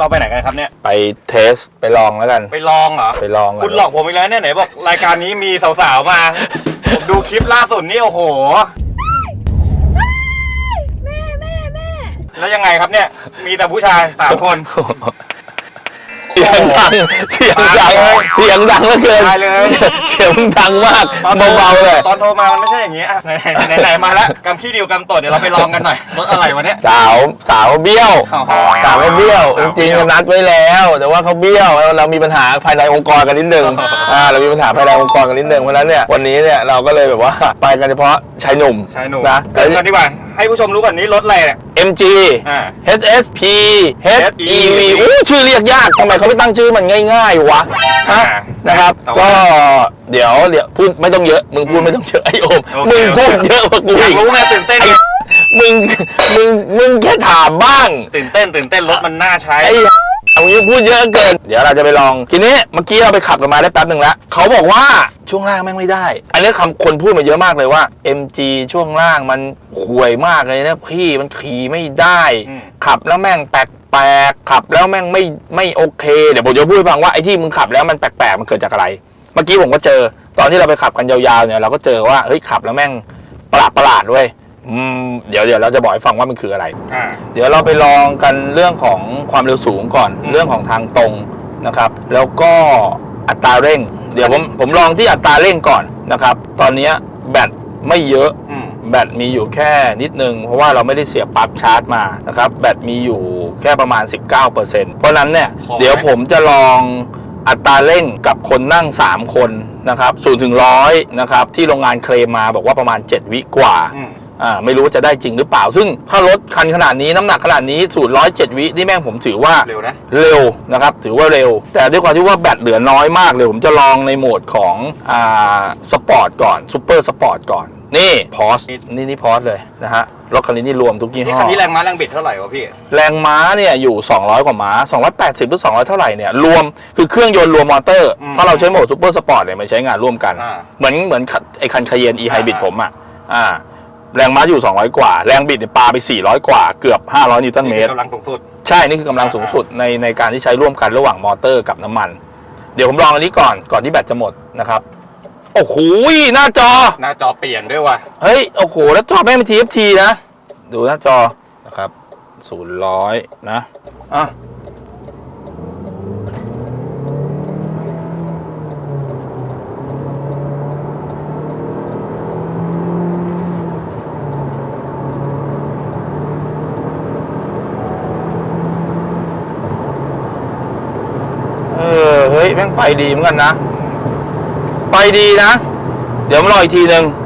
เราไปไหนกันครับเนี่ย ไปเทสไปลองแล้วกัน ไปลองเหรอ ไปลองก่นคุณหลอกผมอีกแล้วเนี่ยไหนบอกรายการนี้มีสาวๆมา ผมดูคลิปล่าสุดนี่โอ้โห แม่แม่แม่แล้วยังไงครับเนี่ย มีแต่ผู้ชายสามคนเสียงดัง เสียงดัง เสียงดังเหลือเกิน ตายเลย เสียงดังมากตอนโทรเบาๆเลย ตอนโทรมามันไม่ใช่อย่างนี้อะไหนๆไหนๆมาแล้วกำขี้ดิวกำตดเดี๋ยวเราไปลองกันหน่อยรถอะไรวะเนี่ย สาวสาวเบี้ยวอ๋อสาวไม่เบี้ยวจสาวเบี้ริงยว ๆนัดไว้แล้ว แต่ว่าเขาเบี้ยวเรามีปัญหาภายในองค์กรกันนิดนึงอ๋ออ่อ่าเรามีปัญหาภายในองค์กรกันนิดนึงเพราะฉะนั้นเนี่ยวันนี้เนี่ยเราก็เลยแบบว่าไปกันเฉพาะชายหนุ่มชายหนุ่มนะเกิดกันดีกว่า ให้ผู้ชมรู้ก่อนนี้รถอะไรเนี่ย MG อ่า HSP HEV HEV อู้ชื่อเรียกยากทำไมเขาไม่ตั้งชื่อมันง่ายๆวะอ่าฮะนะครับ แต่ว่าก็เดี๋ยวเดี๋ยวพูดไม่ต้องเยอะ มึงพูดไม่ต้องเยอะไอโอม โอเคมึงพูดโอเคเยอะกว่ากูอยากอีกรู้ไงตื่นเต้นมึงมึงมึงแค่ถามบ้าง ตื่นเต้นตื่นเต้นรถมันน่าใช้ ไอ้ เอางี้พูดเยอะเกิน เดี๋ยวเราจะไปลองทีนี้เมื่อกี้เราไปขับกันมาได้แป๊บหนึ่งแล้วเขาบอกว่าช่วงล่างแม่งไม่ได้ อันนี้คำคนพูดมาเยอะมากเลยว่า MG ช่วงล่างมันห่วยมากเลยนะพี่มันขี่ไม่ได้ อืม ขับแล้วแม่งแปลกๆขับแล้วแม่งไม่ไม่โอเค เดี๋ยวผมจะพูดให้ฟังว่าไอ้ที่มึงขับแล้วมันแปลกๆมันเกิดจากอะไร เมื่อกี้ผมก็เจอ ตอนที่เราไปขับกันยาวๆเนี่ยเราก็เจอว่าเฮ้ยขับแล้วแม่งประหลาดประหลาดๆเว้ย อืมเดี๋ยวเดี๋ยวเราจะบอกให้ฟังว่ามันคืออะไร อ่า เดี๋ยวเราไปลองกันเรื่องของความเร็วสูงก่อน อืม เรื่องของทางตรงนะครับ แล้วก็อัตราเร่ง เดี๋ยวผมผมลองที่อัตราเร่งก่อนนะครับ ตอนเนี้ยแบตไม่เยอะ อืม แบตมีอยู่แค่นิดนึง เพราะว่าเราไม่ได้เสียบปลั๊กชาร์จมานะครับ แบตมีอยู่แค่ประมาณ 19%เพราะฉะนั้นเนี่ย พอไหม เดี๋ยวผมจะลองอัตราเร่งกับคนนั่ง 3 คนนะครับ0ถึง100นะครับที่โรงงานเคลมมาบอกว่าประมาณ 7 วิกว่า อืม อ่าไม่รู้ว่าจะได้จริงหรือเปล่า ซึ่งถ้ารถคันขนาดนี้น้ำหนักขนาดนี้สูตรร้อยเจ็ดวินี่แม่งผมถือว่าเร็วนะ เร็วนะครับ ถือว่าเร็ว แต่ด้วยความที่ว่าแบตเหลือน้อยมากเลย ผมจะลองในโหมดของอ่าสปอร์ตก่อนซูเปอร์สปอร์ตก่อน นี่พอสนี่นี่พอสเลยนะฮะรถคันนี้นี่รวมทุกยี่นี่ห้คัอนนี้แรงม้าแรงบิดเท่าไหร่วะพี่ แรงม้าเนี่ยอยู่ 200 กว่าม้า 280 หรือ 200 เท่าไหร่เนี่ยรวมคือเครื่องยนต์รวมมอเตอร์ อืมถ้าเราใช้โหมดซูเปอร์สปอร์ตเนี่ยมันใช้งานร่วมกัน อ่าเหมือนเหมือนคันไอคันคาเยน e อ่า hybrid ผมอะอ่า แรงม้าอยู่ 200 กว่า แรงบิดเนี่ยปาไป 400 กว่า เกือบ 500 นิวตันเมนี่ตรกำลังสูงสุด ใช่ นี่คือกำลังสูงสุดในในการที่ใช้ร่วมกันระหว่างมอเตอร์กับน้ำมัน เดี๋ยวผมลองอันนี้ก่อน ก่อนที่แบตจะหมดนะครับ โอ้โห หน้าจอ หน้าจอเปลี่ยนด้วยว่ะ เฮ้ย โอ้โห แล้วจอแม่งเป็น TFT นะ ดูหน้าจอนะครับ ศูนย์ร้อยนะ อะ เออ เฮ้ย แม่ง ไปดีเหมือนกันนะ ไปดีนะ เดี๋ยวมารออีกทีหนึ่ง60 100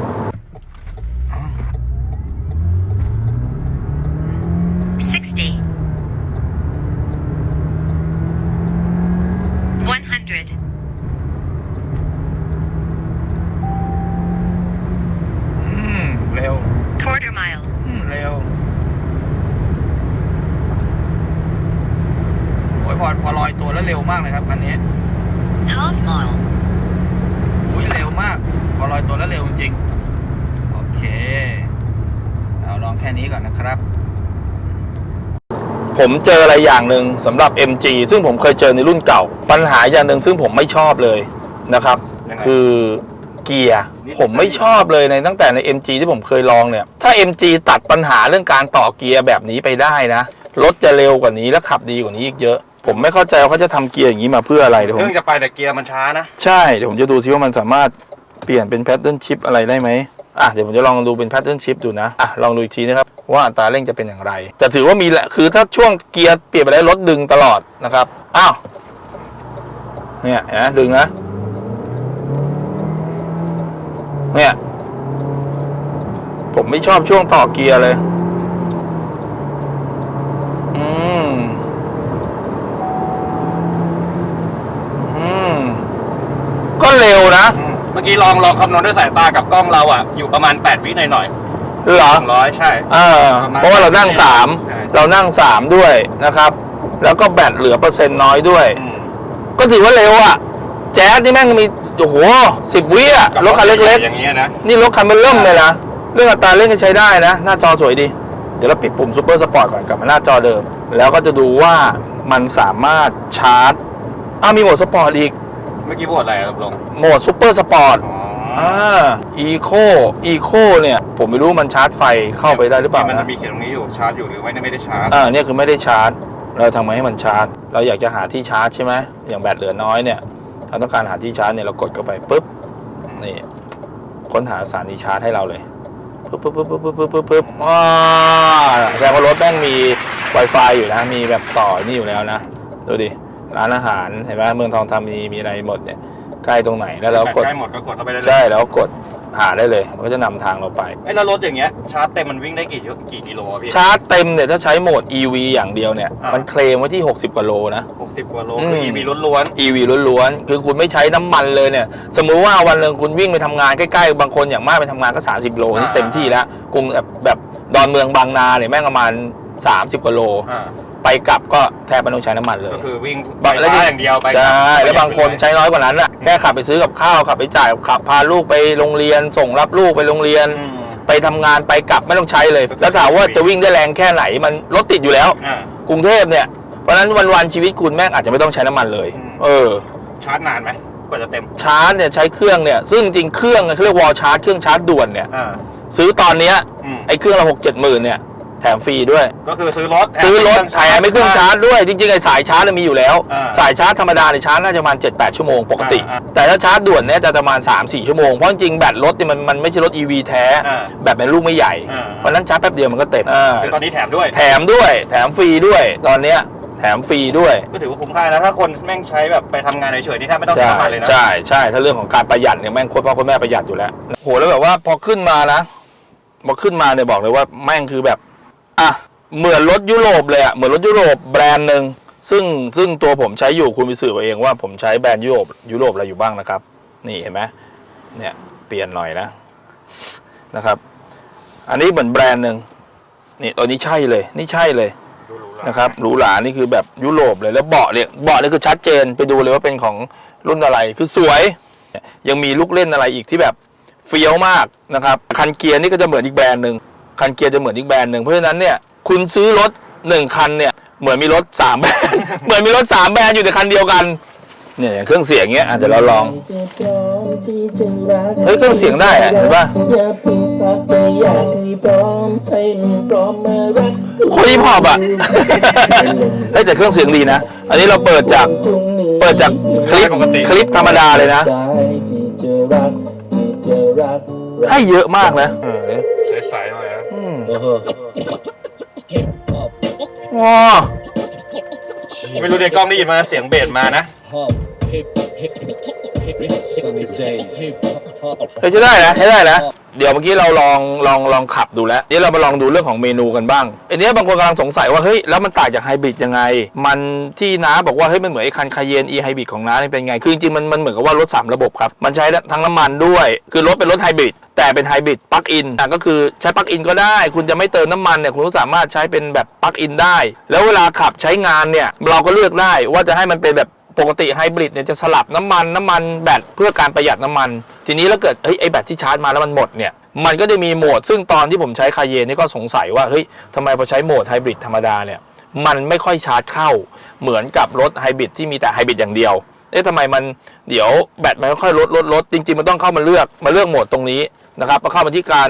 อืมเร็ว quarter mile อืมเร็วโอ้ยพอพอลอยตัวแล้วเร็วมากเลยครับคันนี้ half mile อุ้ยเร็วมาก พอลอยตัวแล้วเร็วจริงๆ โอเค เอาลองแค่นี้ก่อนนะครับ ผมเจออะไรอย่างหนึ่งสำหรับ MG ซึ่งผมเคยเจอในรุ่นเก่า ปัญหาอย่างหนึ่งซึ่งผมไม่ชอบเลยนะครับ ยังไง คือเกียร์นี่ผมไม่ชอบเลยในตั้งแต่ใน MG ที่ผมเคยลองเนี่ย ถ้า MG ตัดปัญหาเรื่องการต่อเกียร์แบบนี้ไปได้นะ รถจะเร็วกว่านี้และขับดีกว่านี้อีกเยอะ ผมไม่เข้าใจว่าเขาจะทำเกียร์อย่างนี้มาเพื่ออะไรเดี๋ยวเคผมรื่องจะไปแต่เกียร์มันช้านะ ใช่เดี๋ยวผมจะดูซิว่ามันสามารถเปลี่ยนเป็นแพทเทิร์นชิปอะไรได้ไหมอะเดี๋ยวผมจะลองดูเป็นแพทเทิร์นชิปดูนะอะลองดูอีกทีนะครับว่าอัตราเร่งจะเป็นอย่างไร แต่ถือว่ามีแหละคือถ้าช่วงเกียร์เปลี่ยนไปแล้วรถดึงตลอดนะครับอ้าวเนี่ยเห็นไหมดึงนะเนี่ยผมไม่ชอบช่วงต่อเกียร์เลย อืมอืมก็เร็วนะ อืมเมื่อกี้ลองลองคำนวณด้วยสายตากับกล้องเราอะ อยู่ประมาณ 8 วิหน่อยหน่อยเหรอสองร้อยใช่อ่าประมาณเพราะว่าเรานั่งสามใช่เรานั่งสามด้วยนะครับ แล้วก็แบตเหลือเปอร์เซ็นต์น้อยด้วย อืม ก็ถือว่าเร็วอะ แจ๊สนี่แม่งมีโอ้โหสิบวิอะกับรถคันเล็ก อย่างเงี้ยนะๆ นี่รถคันเป็นเริ่มเลยนะ เรื่องอัตราเร่งก็ใช้ได้นะ หน้าจอสวยดี เดี๋ยวเราปิดปุ่มซูเปอร์สปอร์ตก่อนกลับมาหน้าจอเดิม แล้วก็จะดูว่ามันสามารถชาร์จอ้าวมีโหมดสปอร์ตอีก เมื่อกี้พูดอะไรอะตกลงโหมดซูเปอร์สปอร์ตอ๋ออ่าอีโคอีโคเนี่ย ผมไม่รู้มันชาร์จไฟเข้าไปได้หรือเปล่ามันนะมีเขียนตรงนี้อยู่ชาร์จอยู่หรือว่าไม่ได้ชาร์จ อ่าเนี่ยคือไม่ได้ชาร์จ เราทำไงให้มันชาร์จ เราอยากจะหาที่ชาร์จใช่ไหมอย่างแบตเหลือน้อยเนี่ยเราต้องการหาที่ชาร์จเนี่ยเรากดเข้าไปปุ๊บนี่ค้นหาสถานีชาร์จให้เราเลยปุ๊บปุ๊บปุ๊บปุ๊บปุ๊บปุ๊บปุ๊บว้าแสดงว่ารถแม่งมี Wi-Fi อยู่นะมีแบบต่อนี่อยู่แล้วนะดูดิ ร้านอาหารเห็นไหมเมืองทองธานีมีอะไรหมดเนี่ยใกล้ตรงไหนแล้วเรากดใกล้หมดก็กดเข้าไปได้เลยใช่แล้วกดหาได้เลยมันก็จะนำทางเราไปไอ้ยแล้วรถอย่างเงี้ยชาร์จเต็มมันวิ่งได้กี่กี่กิโลอะพี่ชาร์จเต็มเนี่ยถ้าใช้โหมด EV อย่างเดียวเนี่ยอ่ามัมันเคลมไว้ที่ 60กว่าโลนะหกสิบกว่าโลอืมคือ EV ล้วน EV ล้วนๆคือคุณไม่ใช้น้ำมันเลยเนี่ยสมมุติว่าวันหนึ่งคุณวิ่งไปทำงานใกล้ๆบางคนอย่างมากไปทำงานก็ 30 โลนี่อ่าเต็มที่แล้วกรุงแบบแบบดอนเมืองบางนาเนี่ยแม่งประมาณ30กว่าโลๆอ่า ไปกลับก็แทบไม่ต้องใช้น้ำมันเลย ก็คือวิ่งบางไปแล้วฟ้าอย่างเดียวไปใช่กแล้วบางคนใช้น้อยกว่านั้นอะแค่ขับไปซื้อกับข้าวขับไปจ่ายขับพาลูกไปโรงเรียน ส่งรับลูกไปโรงเรียน อืม ไปทำงานไปกลับไม่ต้องใช้เลย แล้วถามว่าจะวิ่งได้แรงแค่ไหนมันรถติดอยู่แล้ว อ่า กรุงเทพเนี่ยเพราะฉะนั้นวันๆชีวิตคุณแม่งอาจจะไม่ต้องใช้น้ำมันเลย อืม เออ ชาร์จนานไหมกว่าจะเต็มชาร์จเนี่ยใช้เครื่องเนี่ยซึ่งจริงๆเครื่องเขาเรียกวอลชาร์จเครื่องชาร์จด่วนเนี่ยอ่าซื้อตอนเนี้ยอืมไอ้เครื่องละหกเจ็ดหมื่นเนี่ย แถมฟรีด้วย ก็คือซื้อรถซื้อรถแถมไม่เครื่องชาร์จด้วย จริงๆ ไอ้สายชาร์จเนี่ยมีอยู่แล้วอ่าสายชาร์จธรรมดาเนี่ยชาร์จน่าจะประมาณ 7-8 ชั่วโมงปกติอ่าแต่ถ้าชาร์จด่วนเนี่ยจะประมาณ 3-4 ชั่วโมง เพราะจริงๆแบตรถเนี่ยมันมันไม่ใช่รถ EV แท้อ่าแบตเป็นลูกไม่ใหญ่อ่าเพราะฉะนั้นชาร์จแป๊บเดียวมันก็เต็มอ่าคือตอนนี้แถมด้วย แถมด้วย แถมฟรีด้วย ตอนเนี้ยแถมฟรีด้วย ก็ถือว่าคุ้มค่านะถ้าคนแม่งใช้แบบไปทำงานเฉยๆนี่แทบไม่ต้องใช้ใช่น้ำมันเลยนะ ใช่ใช่ถ้าเรื่องของการประหยัดเนี่ยแม่งโคตรพ่อโคตรแม่ประหยัดอยู่แล้วโหแล้วแบบว่าพอขึ้นมานะพอขึ้นมาเนี่ยบอกเลยว่าแม่งคือแบบ อะเหมือนรถยุโรปเลยอะเหมือนรถยุโรปแบรนด์หนึ่งซึ่งซึ่งตัวผมใช้อยู่คุณไปสืบเอาเองว่าผมใช้แบรนด์ยุโรปยุโรปอะไรอยู่บ้างนะครับ นี่เห็นไหมเนี่ยเปลี่ยนหน่อยนะนะครับ อันนี้เหมือนแบรนด์หนึ่งนี่ตัวนี้ใช่เลย นี่ใช่เลยนะครับหรูหรานี่คือแบบยุโรปเลยแล้วเบาะเนี่ยเบาะนี่คือชัดเจนไปดูเลยว่าเป็นของรุ่นอะไรคือสวย ยังมีลูกเล่นอะไรอีกที่แบบเฟี้ยวมากนะครับคันเกียร์นี่ก็จะเหมือนอีกแบรนด์หนึ่ง คันเกียร์จะเหมือนอีกแบรนด์หนึ่งเพราะฉะนั้นเนี่ยคุณซื้อรถหนึ่งคันเนี่ยเหมือนมีรถสามแบรนด์ เหมือนมีรถสามแบรนด์อยู่ในคันเดียวกันเนี่ยอย่างเครื่องเสียงเงี้ยอะเดี๋ยวเราลอง เฮ้ยเครื่องเสียงได้อะเห็นปะอย่าเพิ่งพักไปอยากให้พร้อมให้มันพร้อมมารักโคตรฮิปฮอปอะ เฮ้ยแต่เครื่องเสียงดีนะ อันนี้เราเปิดจากเปิดจากคลิปคลิปธรรมดาเลยนะใจที่จะรักที่จะรักรักให้เยอะมากนะใสๆหน่อยนะอืม โอ้โหว้าไม่รู้ในกล้องได้ยินมาเสียงเบสมานะเเฮ้ยใช้ได้นะใช้ได้นะ เดี๋ยวเมื่อกี้เราลองลองลองขับดูแล้วนี่เรามาลองดูเรื่องของเมนูกันบ้างอันนี้บางคนกำลังสงสัยว่าเฮ้ยแล้วมันต่างจากไฮบริดยังไง มันที่น้าบอกว่าเฮ้ยมันเหมือนไอ้คันคาเยน e ไฮบริดของน้านี่เป็นไง คือจริงๆมันมันเหมือนกับว่ารถสามระบบครับ มันใช้ทั้งน้ำมันด้วย คือรถเป็นรถไฮบริดแต่เป็นไฮบริดปลั๊กอินอ่ก็คือใช้ปลั๊กอินก็ได้ คุณจะไม่เติมน้ำมันเนี่ยคุณก็สามารถใช้เป็นแบบปลั๊กอินได้ แล้วเวลาขับใช้งานเนี่ยเราก็เลือกได้ว่าจะให้มันเป็นแบบ ปกติไฮบริดเนี่ยจะสลับน้ำมันน้ำมันแบตเพื่อการประหยัดน้ำมัน ทีนี้แล้วเกิดเฮ้ยไอแบตที่ชาร์จมาแล้วมันหมดเนี่ยมันก็จะมีโหมด ซึ่งตอนที่ผมใช้คาเยนนี่ก็สงสัยว่าเฮ้ยทำไมพอใช้โหมดไฮบริดธรรมดาเนี่ยมันไม่ค่อยชาร์จเข้าเหมือนกับรถไฮบริดที่มีแต่ไฮบริดอย่างเดียวเอ๊ะทำไมมันเดี๋ยวแบตมันค่อยลดลดลดจริงๆมันต้องเข้ามาเลือกมาเลือกโหมดตรงนี้ นะครับมาเข้ามาที่การ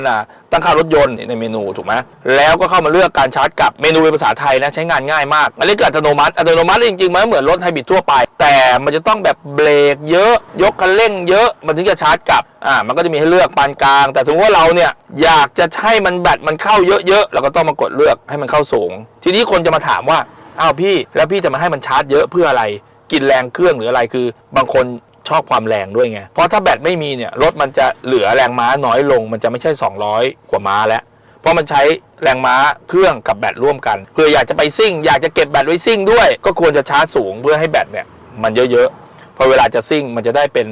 ตั้งค่ารถยนต์ในเมนูถูกไหมแล้วก็เข้ามาเลือกการชาร์จกลับเมนูเป็นภาษาไทยนะใช้งานง่ายมากอันนี้เก็อัตโนมัติอัตโนมัติจริงๆมันเหมือนรถไฮบริดทั่วไป แต่มันจะต้องแบบเบรกเยอะ ยกคันเร่งเยอะมันถึงจะชาร์จกลับอ่ามันก็จะมีให้เลือกปานกลาง แต่สมมติว่าเราเนี่ยอยากจะให้มันแบตมันเข้าเยอะๆเราก็ต้องมากดเลือกให้มันเข้าสูง ทีนี้คนจะมาถามว่าอ้าวพี่แล้วพี่จะมาให้มันชาร์จเยอะเพื่ออะไรกินแรงเครื่องหรืออะไรคือบางคน ชอบความแรงด้วยไง เพราะถ้าแบตไม่มีเนี่ยรถมันจะเหลือแรงม้าน้อยลง มันจะไม่ใช่ 200 กว่าม้าแล้ว เพราะมันใช้แรงม้าเครื่องกับแบตร่วมกันเพื่ออยากจะไปซิ่ง อยากจะเก็บแบตไว้ซิ่งด้วย ก็ควรจะชาร์จสูงเพื่อให้แบตเนี่ยมันเยอะๆพอเวลาจะซิ่งมันจะได้เป็น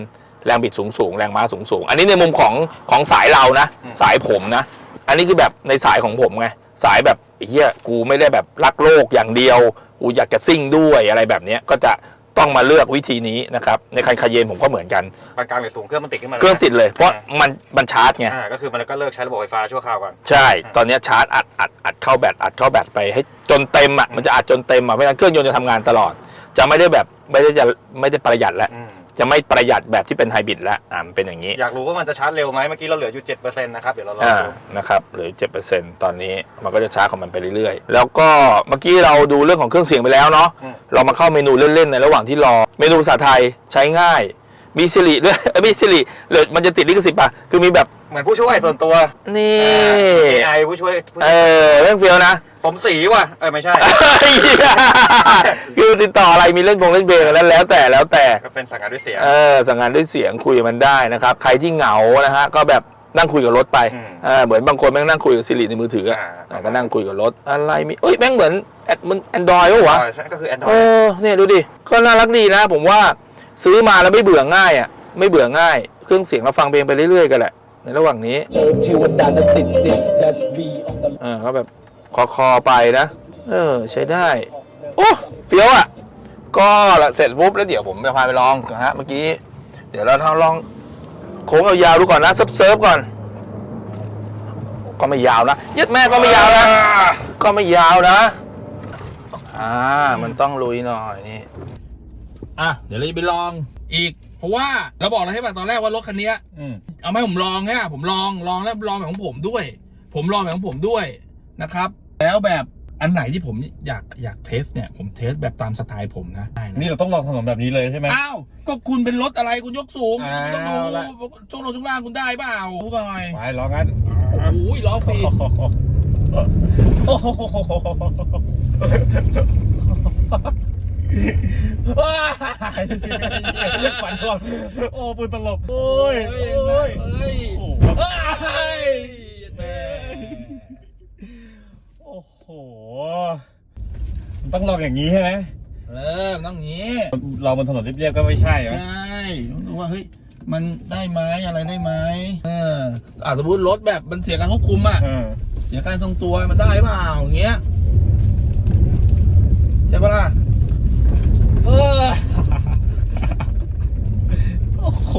แรงบิดสูงๆแรงม้าสูงๆอันนี้ในมุมของของสายเรานะ สายผมนะ อันนี้คือแบบในสายของผมไงสายแบบไอ้เฮียกูไม่ได้แบบรักโลกอย่างเดียวกูอยากจะซิ่งด้วยอะไรแบบเนี้ยก็จะ ต้องมาเลือกวิธีนี้นะครับในคันคาเยนผมก็เหมือนกันปานกลางหรือสูงเครื่องมันติดขึ้นมาเครื่องติดเลยเพราะมันมันชาร์จไงอ่าก็คือมันก็เลิกใช้ระบบไฟฟ้าชั่วคราวก่อนใช่ ตอนเนี้ยชาร์จอัดอัดอัดเข้าแบตอัดเข้าแบตไปให้จนเต็มอะมันจะอัดจนเต็มอะไม่งั้นเครื่องยนต์จะทำงานตลอด จะไม่ได้แบบไม่ได้จะไม่ได้ประหยัดแล้ว อืม จะไม่ประหยัดแบบที่เป็นไฮบริดแล้วอ่ามันเป็นอย่างนี้อยากรู้ว่ามันจะชาร์จเร็วไหมเมื่อกี้เราเหลืออยู่7%นะครับเดี๋ยวเราลองอ่าดูนะครับหรือ7%ตอนนี้มันก็จะช้าของมันไปเรื่อยๆ แล้วก็เมื่อกี้เราดูเรื่องของเครื่องเสียงไปแล้วเนาะอืม เรามาเข้าเมนูเล่นๆในระหว่างที่รอ เมนูภาษาไทยใช้ง่าย มีสิริด้วยเอ้ยไม่สิริหรือมันจะติดลิขสิทธิ์ป่ะ คือมีแบบ เหมือนผู้ช่วยส่วนตัวนี่ ไอผู้ช่วยผู้เอช่วยอเรื่องเฟียวนะ สมศรีว่ะ เออไม่ใช่ คือติดต่ออะไรมีเล่นพงเล่นเพลงแล้วแล้วแต่แล้วแต่ ก็เป็นสั่งงานด้วยเสียง เออสั่งงานด้วยเสียงคุยกับมันได้นะครับ ใครที่เหงานะฮะก็แบบนั่งคุยกับรถไปอืมเออเหมือนบางคนแม่งนั่งคุยกับซิริในมือถืออะอ่า อะก็นั่งคุยกับรถอะไรมีเอ้ยแม่งเหมือนแอดมันแอนดรอยวะใช่ก็คือเอ Android อเนี่ยดูดิก็น่ารักดีนะ ผมว่า ซื้อมาแล้วไม่เบื่อง่ายอะไม่เบื่อง่าย เครื่องเสียงเราฟังเพลงไปเรื่อยๆกันแหละ ในระหว่างนี้เจอเทวดาติดติด that's me of the เออก็แบบคอคอไปนะ เออ ใช้ได้ โอ้เฟี้ยวอะ ก็ละเสร็จปุ๊บแล้วเดี๋ยวผมจะพาไปลองนะฮะเมื่อกี้ เดี๋ยวเราทำลองโค้งยาวๆดูก่อนนะเซิร์ฟเซิร์ฟก่อน ก็ไม่ยาวนะยึดแม่ก็ไม่ยาวนะ ก็ไม่ยาวนะ อ่า มันต้องลุยหน่อยนี่ อะเดี๋ยวเราจะไปลองอีก เพราะว่าเราบอกแล้วให้ป่ะตอนแรกว่ารถคันเนี้ยอืมเอาไหมผมลองเนี่ยผมลองลองแล้วลองแบบของผมด้วย ผมลองแบบของผมด้วยนะครับ แล้วแบบอันไหนที่ผมอยากอยากเทสเนี่ยผมเทสแบบตามสไตล์ผมนะได้นะ นี่เราต้องลองถนนแบบนี้เลยใช่ไหม อ้าว ก็คุณเป็นรถอะไรคุณยกสูง อ้าวคุณต้องดูละ ช่วงลงช่วงล่างคุณได้เปล่ารู้หน่อยไปลองกันโอ้ยล้อฟรีโอ้โห ว้ายเรียกฝันช่วงโอ้ปืนตลบโอ้ยเฮ้ยโอ้ยโอ้ยแม่โอ้โหต้องลองอย่างนี้ใช่ไหมเออมต้องอย่างนี้ลองบนถนนเรียบๆก็ไม่ใช่ใช่ต้องดูว่าเฮ้ยมันได้ไหมอะไรได้ไหมเอออ่าสมมติรถแบบมันเสียการควบคุมอะเสียการทรงตัวมันได้เปล่าอย่างเงี้ยใช่ปะล่ะ เออโอ้โห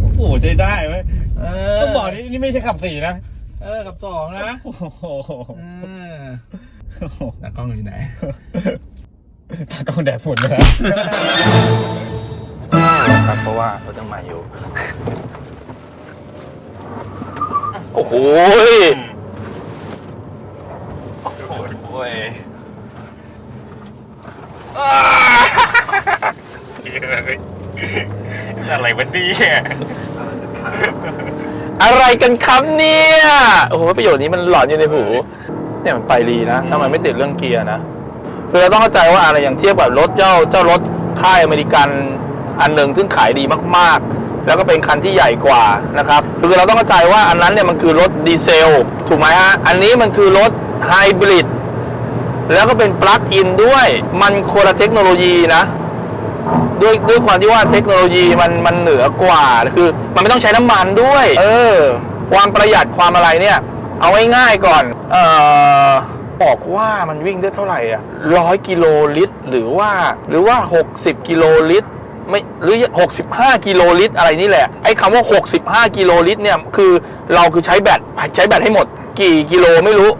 โอ้โหใจได้ไหมเอต้องบอกนี่นี่ไม่ใช่ขับสี่นะเออกับสองนะโอ้โหเออตากล้องอยู่ไหนตากล้องแดดฝุ่นเลยครับเพราะว่าเขาจะมาอยู่ โอ้โห โอ้ย อะไรวะเนี่ยอะไรกันครับเนี่ย โอ้โหประโยชน์นี้มันหลอนอยู่ในหู เนี่ยมันไปรีนะถ้ามันไม่ติดเรื่องเกียร์นะ คือเราต้องเข้าใจว่าอะไรอย่างเทียบกับรถเจ้าเจ้ารถค่ายอเมริกันอันหนึ่งซึ่งขายดีมากๆ แล้วก็เป็นคันที่ใหญ่กว่านะครับ คือเราต้องเข้าใจว่าอันนั้นเนี่ยมันคือรถดีเซล ถูกไหมฮะ อันนี้มันคือรถไฮบริด แล้วก็เป็นปลั๊กอินด้วย มันคนละเทคโนโลยีนะ ด้วยด้วยความที่ว่าเทคโนโลยีมันมันเหนือกว่าคือ มันไม่ต้องใช้น้ำมันด้วย เออ ความประหยัดความอะไรเนี่ย เอาง่ายๆก่อน เอ่อบอกว่ามันวิ่งได้เท่าไหร่อะร้อยกิโลลิตร หรือว่าหรือว่า 60 กิโลลิตร ไม่หรือ 65 กิโลลิตรอะไรนี่แหละไอ้คำว่า 65 กิโลลิตรเนี่ยคือเราคือใช้แบตใช้แบตให้หมด กี่กิโลไม่รู้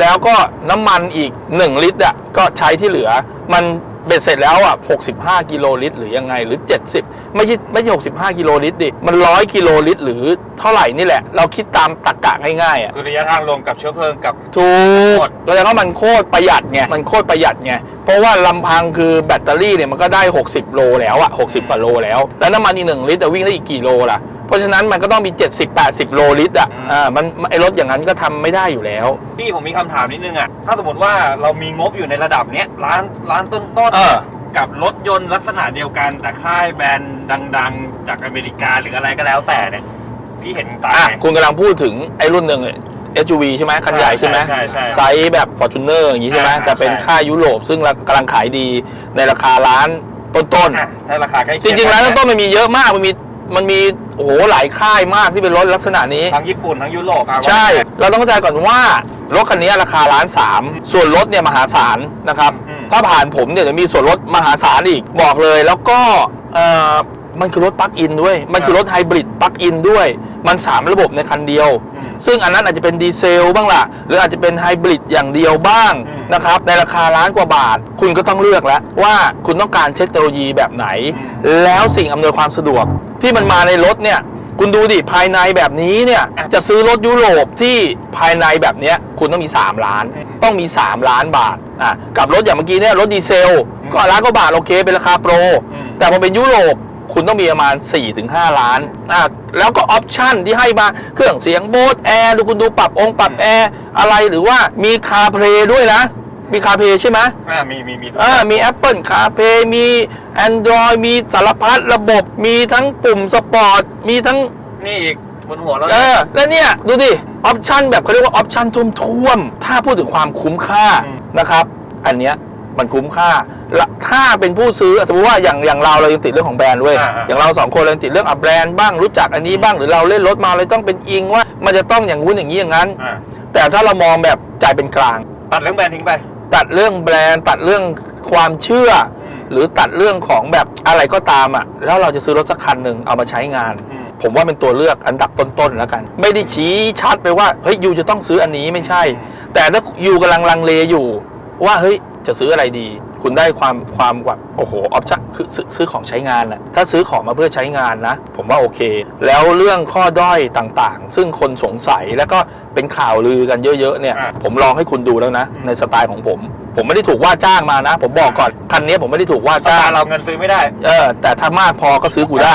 แล้วก็น้ำมันอีก 1 ลิตรอะก็ใช้ที่เหลือมัน เบ็ดเสร็จแล้วอะ65 กิโลลิตรหรือยังไงหรือ 70 ไม่ใช่ไม่ใช่65 กิโลลิตรดิมัน 100 กิโลลิตรหรือเท่าไหร่นี่แหละ เราคิดตามตรรกะง่ายๆอะคือระยะทางลงกับเชื้อเพลิงกับ ถูกหมดแสดงว่ามันโคตรประหยัดไงมันโคตรประหยัดไงเพราะว่าลำพังคือแบตเตอรี่เนี่ยมันก็ได้ 60 โลแล้วอะ60 กว่าโลแล้ว แล้วน้ำมันอีกหนึ่งลิตรจะวิ่งได้อีกกี่โลล่ะ เพราะฉะนั้นมันก็ต้องมี 70 80 โลลิตรอะอ่ามันไอรถอย่างนั้นก็ทำไม่ได้อยู่แล้ว พี่ผมมีคำถามนิดนึงอะ ถ้าสมมติว่าเรามีงบอยู่ในระดับเนี้ยร้านร้านต้นต้นๆเออ กับรถยนต์ลักษณะเดียวกันแต่ค่ายแบรนด์ดัง ๆ จากอเมริกาหรืออะไรก็แล้วแต่เนี่ยพี่เห็นต่างอะไหมคุณกำลังพูดถึงไอ้รุ่นหนึ่ง SUV ใช่ไหมคันใหญ่ใช่ไหมใช่ใช่ใช่ไซส์แบบ Fortuner อย่างนี้ใช่ไหมอ่าแต่เป็นใช่ ค่ายยุโรปซึ่งกำลังขายดีในราคาล้านต้นๆอะถ้าราคาใกล้จเคียงริงๆแล้วกันต้นมันมีเยอะมาก มันมี มันมีโอ้โหหลายค่ายมากที่เป็นรถลักษณะนี้ ทั้งญี่ปุ่นทั้งยุโรปอะใช่ เราต้องเข้าใจก่อนว่ารถคันนี้ราคาล้านสามส่วนลดเนี่ยมหาศาลนะครับ อืม ถ้าผ่านผมเนี่ยจะมีส่วนลดมหาศาลอีกบอกเลย แล้วก็เอ่อมันคือรถปลั๊กอินด้วย มันคือรถไฮบริดปลั๊กอินด้วย มัน 3 ระบบในคันเดียว อืมซึ่งอันนั้นอาจจะเป็นดีเซลบ้างล่ะ หรืออาจจะเป็นไฮบริดอย่างเดียวบ้างอืมนะครับ ในราคาล้านกว่าบาท คุณก็ต้องเลือกแล้วว่าคุณต้องการเทคโนโลยีแบบไหนแล้วสิ่งอำนวยความสะดวกที่มันมาในรถเนี่ย คุณดูดิภายในแบบนี้เนี่ยจะซื้อรถยุโรปที่ภายในแบบเนี้ยคุณต้องมี 3 ล้าน ต้องมี 3 ล้านบาทอะกับรถอย่างเมื่อกี้เนี่ยรถดีเซล ก็ล้านกว่าบาทโอเคเป็นราคาโปร อืม แต่พอเป็นยุโรป คุณต้องมีประมาณ 4-5 ล้านอะแล้วก็ออปชั่นที่ให้มาเครื่องเสียงโบสแอร์ดูคุณดูปรับองค์ปรับแอร์อะไรหรือว่ามีคาร์เพลย์ด้วยนะ มีคาร์เพลย์ใช่ไหมอ่ามีมีมีทุกอ่ามี Apple CarPlay มี Android มีสารพัดระบบ มีทั้งปุ่มสปอร์ต มีทั้งนี่อีกบนหัวเราเออแล้วเนี่ย ดูดิ ออปชันแบบเขาเรียกว่าออปชันท่วมๆถ้าพูดถึงความคุ้มค่านะครับ อันเนี้ย มันคุ้มค่าและถ้าเป็นผู้ซื้อสมมติว่าอย่างอย่างเราเรายังติดเรื่องของแบรนด์ด้วยอย่างเราสองคนเรายังติดเรื่องอะแบรนด์บ้างรู้จักอันนี้บ้างหรือเราเล่นรถมาเลยต้องเป็นอิงว่า มันจะต้องอย่างงู้นอย่างนี้อย่างนั้น อ่าแต่ถ้าเรามองแบบใจเป็นกลาง ตัดเรื่องแบรนด์ทิ้งไปตัดเรื่องแบรนด์ ตัดเรื่องความเชื่อ อืมหรือตัดเรื่องของแบบอะไรก็ตามอะแล้วเราจะซื้อรถสักคันหนึ่งเอามาใช้งาน อืม ผมว่าเป็นตัวเลือกอันดับต้นๆแล้วกัน ไม่ได้ชี้ชัดไปว่าเฮ้ยยูจะต้องซื้ออันนี้ไม่ใช่ แต่ถ้ายูกำลังลังเลอยู่ ว่าเฮ้ย จะซื้ออะไรดีคุณได้ความความแบบโอ้โหออปชั่นคือซื้อซื้อของใช้งานน่ะถ้าซื้อของมาเพื่อใช้งานนะ ผมว่าโอเค แล้วเรื่องข้อด้อยต่างๆ ซึ่งคนสงสัยแล้วก็เป็นข่าวลือกันเยอะๆเนี่ยอะผมลองให้คุณดูแล้วนะ ในสไตล์ของผม ผมไม่ได้ถูกว่าจ้างมานะ ผมบอกก่อนคันนี้ผมไม่ได้ถูกว่าจ้าจ้างเราเงินซื้อไม่ได้เออแต่ถ้ามากพอก็ซื้อกูได้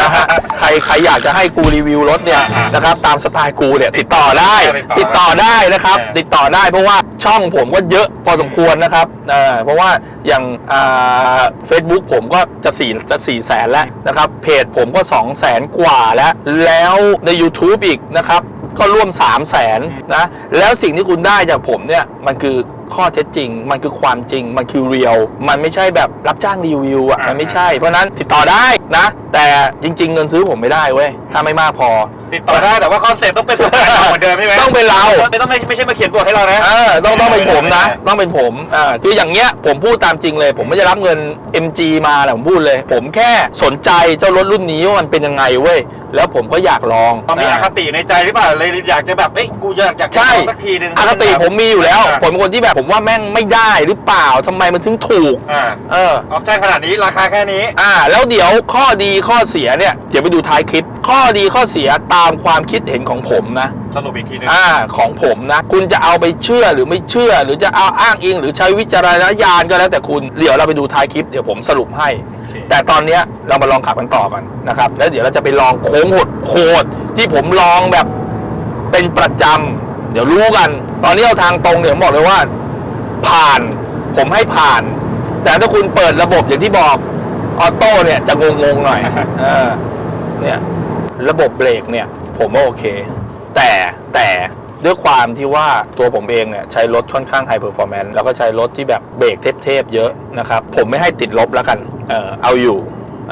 นะฮะใครใครอยากจะให้กูรีวิวรถเนี่ยอ่านะครับตามสไตล์กูเนี่ยติดต่อได้ ติดต่อติดต่อได้นะครับเออติดต่อได้เพราะว่าช่องผมก็เยอะพอสมควรนะครับเออเพราะว่าอย่างเฟซบุ๊กผมก็จะสี่จะสี่แสนแล้วนะครับเพจผมก็2องแสนกว่าแล้ว แล้วใน YouTube อีกนะครับก็ร่วม 3 0 0แสนนะ แล้วสิ่งที่คุณได้จากผมเนี่ย มันคือ ข้อเท็จจริง มันคือความจริง มันคือเรียลมันไม่ใช่แบบรับจ้างรีวิวอะมันไม่ใช่ เพราะฉะนั้นติดต่อได้นะ แต่จริง ๆ เงินซื้อผมไม่ได้เว้ยถ้าไม่มากพอ ติดต่อได้แต่ว่าคอนเซ็ปต์ต้องเป็นสไตล์เราเหมือนเดิมใช่ไหมต้องเป็นเรา ไม่ต้องไม่ไม่ใช่มาเขียนบทให้เรานะ เออต้องต้องเป็นผมนะ ต้องเป็นผมอ่าคืออย่างเงี้ยผมพูดตามจริงเลย ผมไม่ได้รับเงิน MG มาแหละผมพูดเลย ผมแค่สนใจเจ้ารถรุ่นนี้ว่ามันเป็นยังไงเว้ยแล้วผมก็อยากลองตอนมีอคติในใจหรือเปล่าเลยอยากจะแบบเอ้ยกูอยากอยากจะใช่ลองสักทีนึงอคติผมมีอยู่แล้วอ่าผมเป็นคนที่แบบผมว่าแม่งไม่ได้หรือเปล่าทำไมมันถึงถูกอ่าเออออปชั่นขนาดนี้ราคาแค่นี้ อ่า แล้วเดี๋ยวข้อดีข้อเสียเนี่ยเดี๋ยวไปดูท้ายคลิป ข้อดีข้อเสียตามความคิดเห็นของผมนะสรุปอีกทีนึงอ่าของผมนะคุณจะเอาไปเชื่อหรือไม่เชื่อ หรือจะเอาอ้างอิง หรือใช้วิจารณญาณก็แล้วแต่คุณเดี๋ยวเราไปดูท้ายคลิปเดี๋ยวผมสรุปให้ แต่ตอนเนี้ยเรามาลองขับกันต่อกันนะครับแล้วเดี๋ยวเราจะไปลองโค้งหดโคดที่ผมลองแบบเป็นประจำเดี๋ยวรู้กัน ตอนนี้เอาทางตรงเนี่ยผมบอกเลยว่า ผ่านผมให้ผ่าน แต่ถ้าคุณเปิดระบบอย่างที่บอกออโต้เนี่ยจะงงๆหน่อยเออเนี่ยระบบเบรกเนี่ย ผมว่าโอเค แต่แต่ ด้วยความที่ว่าตัวผมเองเนี่ยใช้รถค่อนข้างไฮเ e อร์ฟอร์แมนซ์แล้วก็ใช้รถที่แบบเบรกเทพๆเยอะนะครับ ผมไม่ให้ติดลบแล้วกัน เออเอาอยู่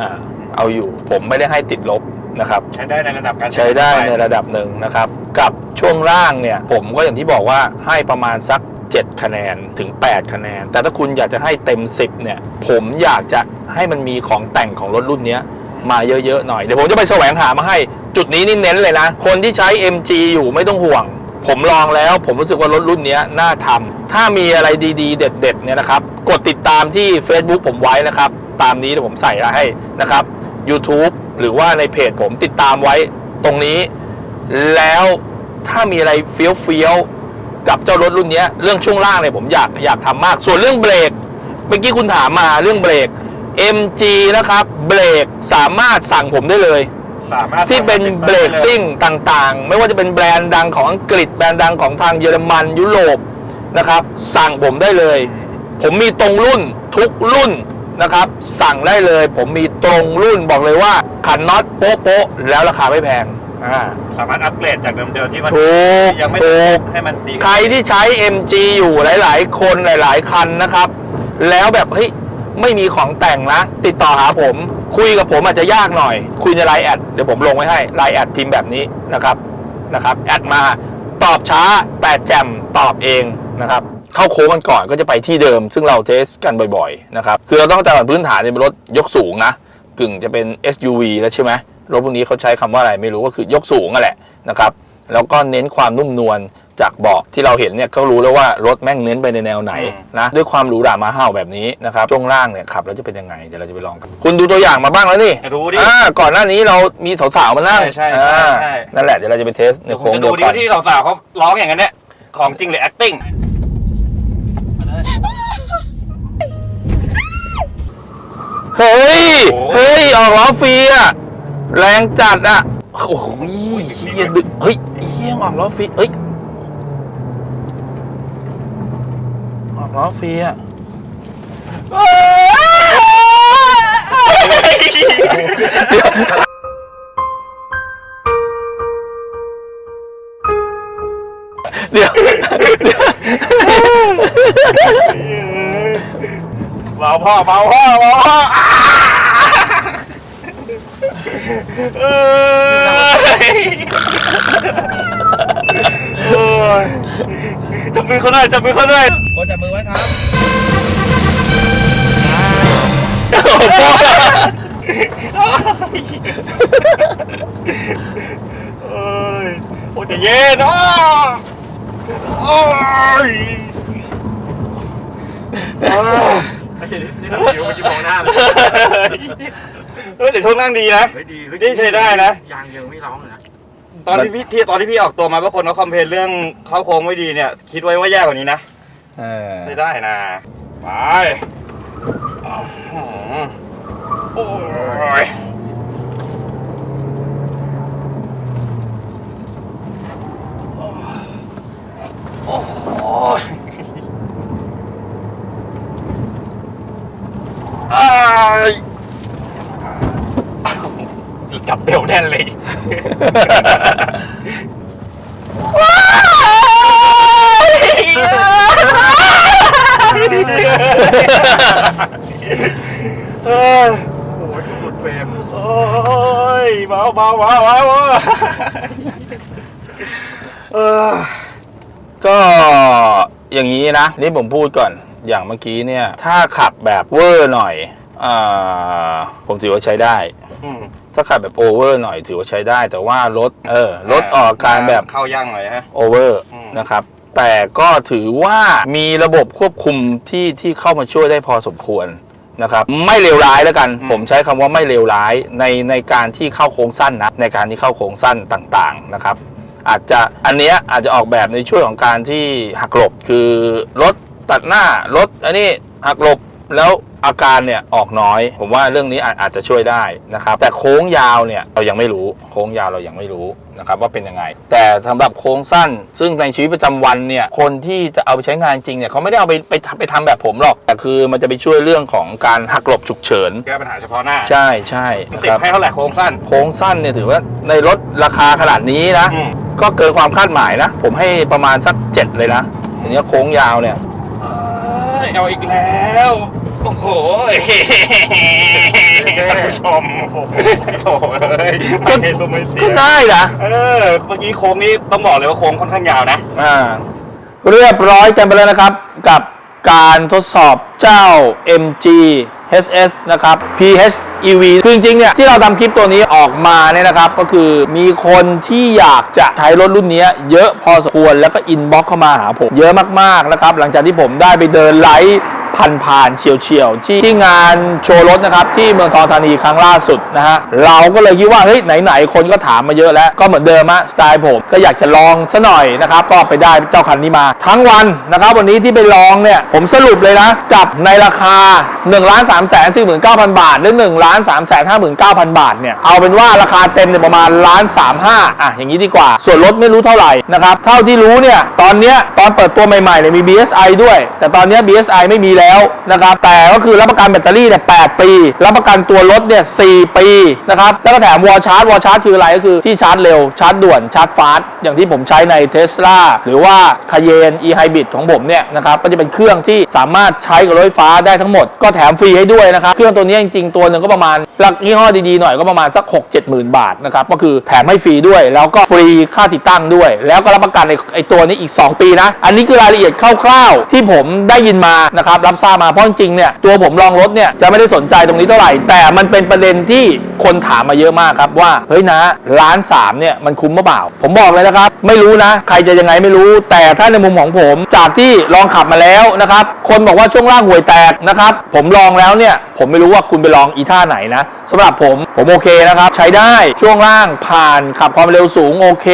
อ่าเอาอยู่ ผมไม่ได้ให้ติดลบนะครับ ใช้ได้ในระดับการใช้ได้ในระดับหนึ่งนะครับ กับช่วงล่างเนี่ยผมก็อย่างที่บอกว่าให้ประมาณสัก 7 คะแนนถึง 8 คะแนน แต่ถ้าคุณอยากจะให้เต็ม 10เนี่ยผมอยากจะให้มันมีของแต่งของรถรุ่นเนี้ยมาเยอะๆหน่อย เดี๋ยวผมจะไปแสวงหามาให้ จุดนี้นี่เน้นเลยนะ คนที่ใช้ MG อยู่ไม่ต้องห่วง ผมลองแล้วผมรู้สึกว่ารถรุ่นนี้น่าทำถ้ามีอะไรดีๆ เด็ดๆเนี่ยนะครับ กดติดตามที่ Facebook ผมไว้นะครับ ตามนี้เดี๋ยวผมใส่ให้นะครับ YouTube หรือว่าในเพจผมติดตามไว้ตรงนี้ แล้วถ้ามีอะไรเฟี้ยวๆกับเจ้ารถรุ่นนี้เรื่องช่วงล่างเนี่ยผมอยากอยากทำมาก ส่วนเรื่องเบรกเมื่อกี้คุณถามมาเรื่องเบรก MG นะครับ เบรกสามารถสั่งผมได้เลย สามารถที่เป็นเบรกซิ่งต่างๆ ไม่ว่าจะเป็นแบรนด์ดังของอังกฤษแบรนด์ดังของทางเยอรมันยุโรปนะครับ สั่งผมได้เลย ผมมีตรงรุ่นทุกรุ่นนะครับ สั่งได้เลย ผมมีตรงรุ่นบอกเลยว่าขันน็อตโป๊ะโป๊ะๆแล้วราคาไม่แพงอ่าสามารถอัปเกรดจากเดิมๆที่มันถูกยังไม่ถูกให้มันดีขึ้นใครที่ใช้ MG อยู่หลายๆ คนหลาย ๆ คันนะครับ แล้วแบบเฮ้ยไม่มีของแต่งนะติดต่อหาผม คุยกับผมอาจจะยากหน่อย คุยในไลน์แอดเดี๋ยวผมลงไว้ให้ไลน์แอดพิมพ์แบบนี้นะครับนะครับแอดมาตอบช้าแต่แจ่มตอบเองนะครับเข้าโค้งกันก่อนก็จะไปที่เดิม ซึ่งเราเทสกันบ่อยๆนะครับคือเราต้องแต่ก่อนพื้นฐานเนี่ยเป็นรถยกสูงนะกึ่งจะเป็น SUV แล้วใช่ไหมรถพวกนี้เขาใช้คำว่าอะไรไม่รู้ก็คือยกสูงนั่นแหละนะครับแล้วก็เน้นความนุ่มนวล จากเบาะที่เราเห็นเนี่ยก็รู้แล้วว่ารถแม่งเน้นไปในแนวไหนอืมนะด้วยความหรูหรามาห้าวแบบนี้นะครับช่วงล่างเนี่ยขับแล้วจะเป็นยังไงเดี๋ยวเราจะไปลองกันคุณดูตัวอย่างมาบ้างแล้วนี่ดูดิอ่าก่อนหน้านี้เรามีสาวๆมานั่งใช่ใช่ใช่อ่าใช่ นั่นแหละเดี๋ยวเราจะไปเทสในเดี๋ยวผโค้มงจะเดีดูยวดิกันว่าที่สาวๆเขาร้องอย่างนั้นเนี่ยของจริงหรือ acting เฮ้ยโอ้เฮ้ยออกล้อฟรีอะแรงจัดอะโอ้โหเฮียดึกเฮ้ยเฮียออกล้อฟรีเฮ้ย ออกล้อฟรีอะเดี๋ยวเบาพ่อเบาพ่อเบาพ่ออ่าเอ้ยโอ้ยจับมือ เขาหน่อยจับมือเขาหน่อยโค้จับมือไว้ครับเอ้ยโอ้ยใจะเย็นอะโอ้ยอ่านี่เราผิวเมื่อกี้มองหน้าเลยเออแต่ช่วงนั่งดีนะ เฮ้ยดีนี่ใช้ได้นะ ยางยังไม่ร้องเลยนะ ตอนที่พี่ที่ตอนที่พี่ออกตัวมาบางคนเขาคอมเพลนเรื่องเข้าโค้งไม่ดีเนี่ย คิดไว้ว่าแย่กว่านี้นะเออใช้ได้นะ ไปอ้าวโอ้ยโอ้ยอ้ายจับเบลแน่นเลย เอ้ยโอ้ยหลุดเฟรมโอ้ยเบาเบาเบาเบาเออก็อย่างนี้นะนี่ผมพูดก่อนอย่างเมื่อกี้เนี่ย ถ้าขับแบบเวอร์หน่อยอ่าผมถือว่าใช้ได้อืมถ้าขับแบบโอเวอร์หน่อยถือว่าใช้ได้ แต่ว่ารถเออรถออกอาการแบบเข้าย่างหน่อยฮะโอเวอร์อืมนะครับ แต่ก็ถือว่ามีระบบควบคุมที่ที่เข้ามาช่วยได้พอสมควรนะครับไม่เลวร้ายแล้วกัน ผมใช้คำว่าไม่เลวร้ายในในการที่เข้าโค้งสั้นนะในการที่เข้าโค้งสั้นต่างๆนะครับ อาจจะอันเนี้ยอาจจะออกแบบในช่วงของการที่หักหลบคือรถตัดหน้ารถอันนี้หักหลบ แล้วอาการเนี่ยออกน้อย ผมว่าเรื่องนี้อาจอาจจะช่วยได้นะครับแต่โค้งยาวเนี่ยเรายังไม่รู้โค้งยาวเรายังไม่รู้นะครับว่าเป็นยังไง แต่สำหรับโค้งสั้น ซึ่งในชีวิตประจำวันเนี่ยคนที่จะเอาไปใช้งานจริงเนี่ยเขาไม่ได้เอาไปไปทำไปทำแบบผมหรอก แต่คือมันจะไปช่วยเรื่องของการหักหลบฉุกเฉินแก้ปัญหาเฉพาะหน้า ใช่ใช่สิบให้เท่าไหร่โค้งสั้น โค้งสั้นเนี่ยถือว่าในรถราคาขนาดนี้นะอืมก็เกินความคาดหมายนะ ผมให้ประมาณสักเจ็ดเลยนะทีนี้โค้งยาวเนี่ยเอ้ ยเอาอีกแล้ว โอ้โหท่านผู้ชมโอ้โหเอ้ยไม่เห็นสมัยเสีก็ยได้นะเออเมื่อกี้โค้งนี้ต้องบอกเลยว่าโค้งค่อนข้างยาวนะ อ่า เรียบร้อยกันไปแล้วนะครับ กับการทดสอบเจ้า MG HS นะครับ E.V. คือจริงๆเนี่ยที่เราทำคลิปตัวนี้ออกมาเนี่ยนะครับ ก็คือมีคนที่อยากจะใช้รถรุ่นนี้เยอะพอสมควรแล้วก็อินบ็อกเข้ามาหาผม เยอะมากๆนะครับ หลังจากที่ผมได้ไปเดินไลฟ์ ผ่านผ่านๆเฉียวที่ที่งานโชว์รถนะครับที่เมืองทองธานีครั้งล่าสุดนะฮะเราก็เลยคิดว่าเฮ้ยไหนๆคนก็ถามมาเยอะแล้วก็เหมือนเดิมอะสไตล์ผมก็อยากจะลองซะหน่อยนะครับก็ไปได้เจ้าคันนี้มา ทั้งวันนะครับวันนี้ที่ไปลองเนี่ยผมสรุปเลยนะกับในราคา1นึ่งล้านสามแสนสี่หมื่นเก้าพันบาท หรือ1นึ่งล้านสามแสนห้าหมื่นเก้าพันบาทเนี่ยเอาเป็นว่าราคาเต็มเนี่ยประมาณล้านสามห้าอะอย่างนี้ดีกว่า ส่วนลดไม่รู้เท่าไหร่นะครับเท่าที่รู้เนี่ยตอนเนี้ยตอนเปิดตัวใหม่ๆเนี่ยมี BSI ด้วย แต่ตอนเนี้ย BSI ไม่มีแล้วแล้วนะครับแต่ก็คือรับประกันแบตเตอรี่เนี่ย8ปี รับประกันตัวรถเนี่ย4ปีนะครับแล้วก็แถมวอลชาร์จวอลชาร์จคืออะไรก็คือที่ชาร์จเร็วชาร์จด่วนชาร์จฟาสต์อย่างที่ผมใช้ในเทสลาหรือว่าคาเยน e hybrid ของผมเนี่ยนะครับก็จะเป็นเครื่องที่สามารถใช้กับรถไฟฟ้าได้ทั้งหมด ก็แถมฟรีให้ด้วยนะครับเครื่องตัวนี้จริงๆ ตัวหนึ่งก็ประมาณหลักยี่ห้อดีๆหน่อยก็ประมาณสัก 6 7 หมื่นบาทนะครับก็คือแถมให้ฟรีด้วย แล้วก็ฟรีค่าติดตั้งด้วย แล้วก็รับประกันไอ้ไอตัวนี้อีก 2 ปีนะ อันนี้คือรายละเอียดคร่าวๆ ที่ผมได้ยินมานะครับรับทราบมาเพราะจริงเนี่ยตัวผมลองรถเนี่ยจะไม่ได้สนใจตรงนี้เท่าไหร่ แต่มันเป็นประเด็นที่คนถามมาเยอะมากครับว่าเฮ้ยนะล้านสามเนี่ยมันคุ้มหรือเปล่า ผมบอกเลยนะครับ ไม่รู้นะ ใครจะยังไงไม่รู้ แต่ถ้าในมุมของผม จากที่ลองขับมาแล้วนะครับคนบอกว่าช่วงล่างห่วยแตกนะครับผมลองแล้วเนี่ยผมไม่รู้ว่าคุณไปลองอีท่าไหนนะ สำหรับผมผมโอเคนะครับ ใช้ได้ช่วงล่างผ่านขับความเร็วสูงโอเค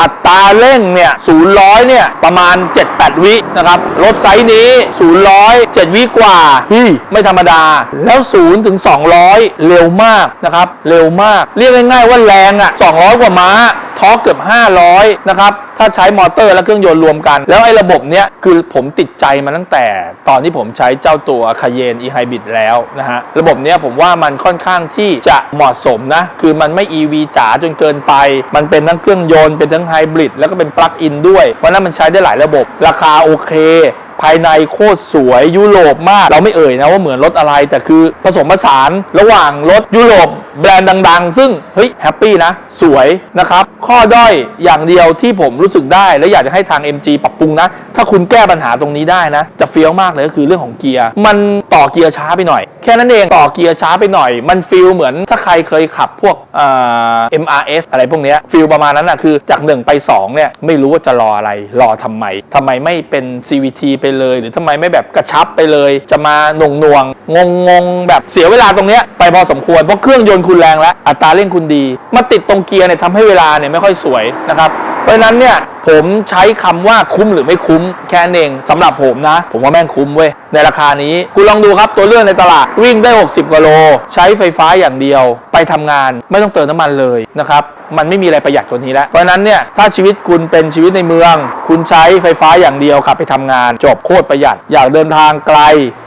อัตราเร่งเนี่ยศูนย์ร้อยเนี่ยประมาณ 7-8 วินะครับ รถไซส์นี้ศูนย์ร้อยเจ็ดวิกว่าพี่ไม่ธรรมดา แล้วศูนย์ถึง200เร็วมากนะครับ เร็วมาก เรียกง่ายๆว่าแรงอะ200 กว่าม้าทอเกือบ 500 นะครับ ถ้าใช้มอเตอร์และเครื่องยนต์รวมกัน แล้วไอ้ระบบเนี้ยคือผมติดใจมาตั้งแต่ ตอนที่ผมใช้เจ้าตัว Cayenne Hybrid แล้วนะฮะ ระบบเนี้ยผมว่ามันค่อนข้างที่จะเหมาะสมนะ คือมันไม่ EV จ๋าจนเกินไป มันเป็นทั้งเครื่องยนต์เป็นทั้งไฮบริดแล้วก็เป็นปลั๊กอินด้วย เพราะนั้นมันใช้ได้หลายระบบ ราคาโอเค ภายในโคตรสวยยุโรปมาก เราไม่เอ่ยนะว่าเหมือนรถอะไร แต่คือผสมผสานระหว่างรถยุโรปแบรนด์ดัง ๆ ซึ่งเฮ้ยแฮปปี้นะ สวยนะครับ ข้อด้อยอย่างเดียวที่ผมรู้สึกได้ และอยากจะให้ทาง MG ปรับปรุงนะ ถ้าคุณแก้ปัญหาตรงนี้ได้นะ จะเฟี้ยวมากเลยก็คือเรื่องของเกียร์ มันต่อเกียร์ช้าไปหน่อย แค่นั้นเองต่อเกียร์ช้าไปหน่อย มันฟีลเหมือนถ้าใครเคยขับพวกเอ่อ MRS อะไรพวกเนี้ยฟีลประมาณนั้นนะคือจาก 1 ไป2เนี่ยไม่รู้ว่าจะรออะไรรอทำไมทำไมไม่เป็น CVT ไปเลย หรือทำไมไม่แบบกระชับไปเลย จะมาหน่วงหน่วงงงงงๆแบบเสียเวลาตรงเนี้ยไปพอสมควรเพราะเครื่องยนต์คุณแรงแล้วอัตราเร่งคุณดี มาติดตรงเกียร์เนี่ยทำให้เวลาเนี่ยไม่ค่อยสวยนะครับเพราะฉะนั้นเนี่ย ผมใช้คำว่าคุ้มหรือไม่คุ้มแค่นั้นเองสำหรับผมนะ ผมว่าแม่งคุ้มเว้ย ในราคานี้ คุณลองดูครับตัวเลือกในตลาดวิ่งได้ 60กิโล ใช้ไฟฟ้าอย่างเดียว ไปทำงานไม่ต้องเติมน้ำมันเลยนะครับ มันไม่มีอะไรประหยัดกว่านี้แล้ว เพราะนั้นเนี่ยถ้าชีวิตคุณเป็นชีวิตในเมือง คุณใช้ไฟฟ้าอย่างเดียวขับไปทำงาน จบโคตรประหยัด อยากเดินทางไกล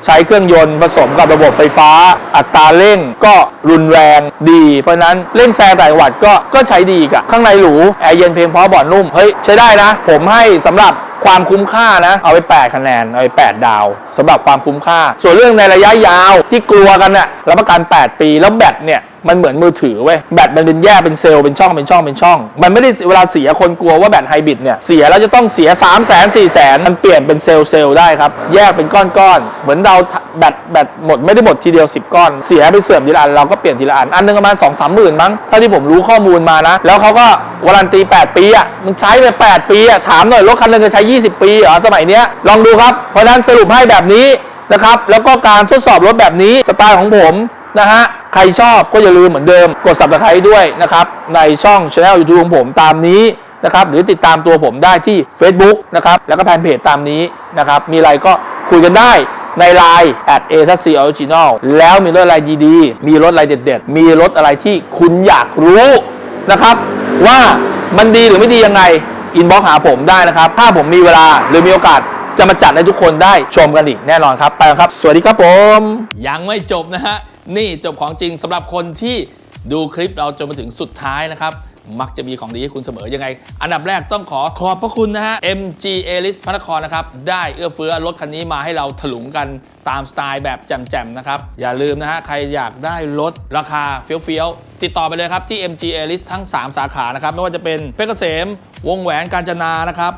ใช้เครื่องยนต์ผสมกับระบบไฟฟ้า อัตราเร่งก็รุนแรงดี เพราะนั้นเล่นแซงต่หวัดก็ก็ใช้ดีกอะข้างในหรูแอร์เย็นเพลงเพราะเบาะนุ่มเฮ้ยใช้ได้นะ ผมให้สำหรับความคุ้มค่านะ เอาไป 8 คะแนน เอาไป 8 ดาวสำหรับความคุ้มค่า ส่วนเรื่องในระยะยาวที่กลัวกันน่ะรับประกัน 8 ปี แล้วแบตเนี่ย มันเหมือนมือถือเว้ยแบตมันเป็นแยกเป็นเซลล์เป็นช่องเป็นช่องเป็นช่อง มันไม่ได้เวลาเสียคนกลัวว่าแบตไฮบริดเนี่ยเสียแล้วจะต้องเสีย 3 0 0 0 0 0 4 0 0 0 0มันเปลี่ยนเป็นเซลล์เซลล์ได้ครับ แยกเป็นก้อนๆเหมือนเราแบตแบตหมดไม่ได้หมดทีเดียว 10 ก้อน เสียไปเสื่อมทีละอันเราก็เปลี่ยนทีละอันอันหนึงประมาณ2 3หมื่นมั้งถ้าที่ผมรู้ข้อมูลมานะ แล้วเขาก็วารันตี 8 ปีอะมันใช้ไป 8 ปีอะถามหน่อยรถคันนึงจะใช้ 20 ปีเหรอสมัยเนี้ยลองดูครับเพราะฉะนั้นสรุปให้แบบนี้นะครับแล้วก็การทดสอบรถแบบนี้สไตล์ของผม นะฮะ ใครชอบก็อย่าลืมเหมือนเดิม กด subscribe ด้วยนะครับ ในช่อง channel YouTube ของผมตามนี้นะครับ หรือติดตามตัวผมได้ที่ Facebook นะครับ แล้วก็แฟนเพจตามนี้นะครับ มีอะไรก็คุยกันได้ใน Line at a c original แล้วมีรถอะไรดีๆ มีรถอะไรเด็ดๆ มีรถอะไรที่คุณอยากรู้นะครับ ว่ามันดีหรือไม่ดียังไง อินบ็อกหาผมได้นะครับ ถ้าผมมีเวลาหรือมีโอกาส จะมาจัดให้ทุกคนได้ชมกันอีกแน่นอนครับ ไปครับ สวัสดีครับผม ยังไม่จบนะฮะ นี่จบของจริงสำหรับคนที่ดูคลิปเราจนมาถึงสุดท้ายนะครับ มักจะมีของดีให้คุณเสมอยังไง อันดับแรกต้องขอขอบพระคุณนะฮะ MG a l i s พระนครนะครับ ได้เอื้อเฟื้อรถคันนี้มาให้เราถลุงกันตามสไตล์แบบแจ่มๆนะครับ อย่าลืมนะฮะ ใครอยากได้รถราคาเฟี้ยวๆ ติดต่อไปเลยครับที่ MG a l i s ทั้ง 3 สาขานะครับ ไม่ว่าจะเป็นเพชรเกษม วงแหวนกาญจนานะครับ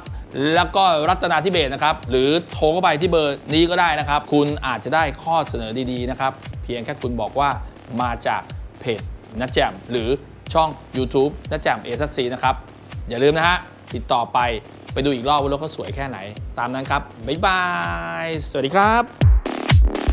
แล้วก็รัตนาธิเบศนะครับ หรือโทรเข้าไปที่เบอร์นี้ก็ได้นะครับ คุณอาจจะได้ข้อเสนอดีๆนะครับ เพียงแค่คุณบอกว่ามาจากเพจนัดแจมหรือช่อง YouTube นัดแจมเอสซีนะครับ อย่าลืมนะฮะ ติดต่อไปไปดูอีกรอบว่ารถเขาสวยแค่ไหน ตามนั้นครับ บ๊ายบาย สวัสดีครับ